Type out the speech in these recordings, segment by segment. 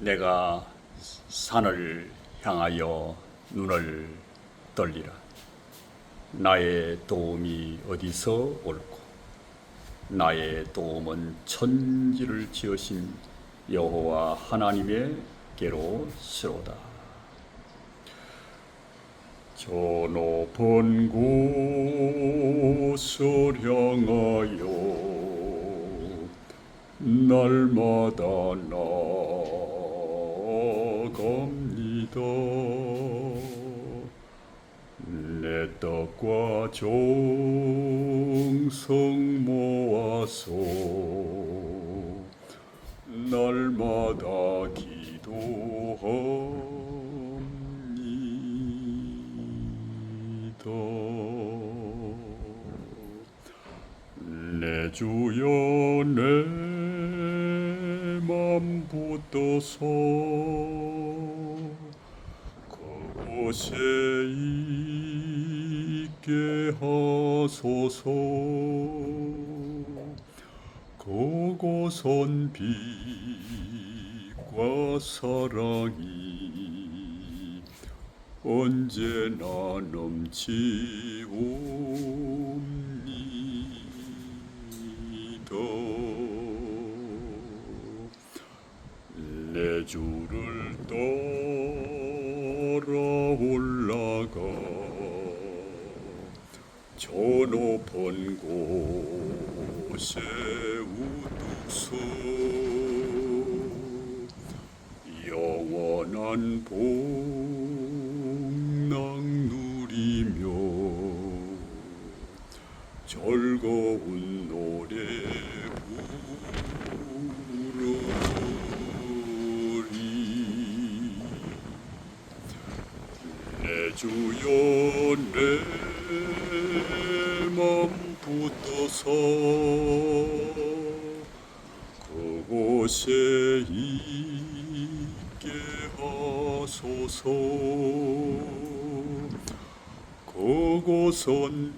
내가 산을 향하여 눈을 떨리라. 나의 도움이 어디서 올고 나의 도움은 천지를 지으신 여호와 하나님의께로 시로다. 저 높은 곳을 향하여 날마다 나 아갑니다. 내 떡과 정성 모아서 날마다 기도합니다. 내 주여 내 맘 붙어서 그 곳에 있게 하소서 그곳은 빛과 사랑이 언제나 넘치옵니다. 내 주를 따라 올라가 저 높은 곳에 우뚝서 영원한 복락 누리며 즐거운 노래 부르 내 주여 내맘 붙어서 그곳에 있게 하소서 그곳은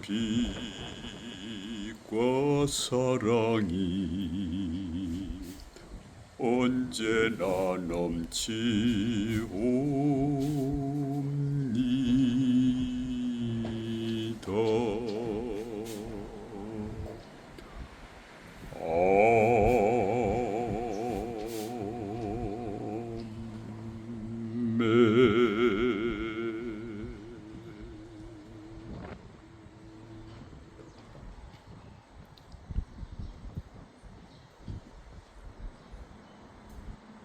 빛과 사랑이 언제나 넘치옵니다. Senhor.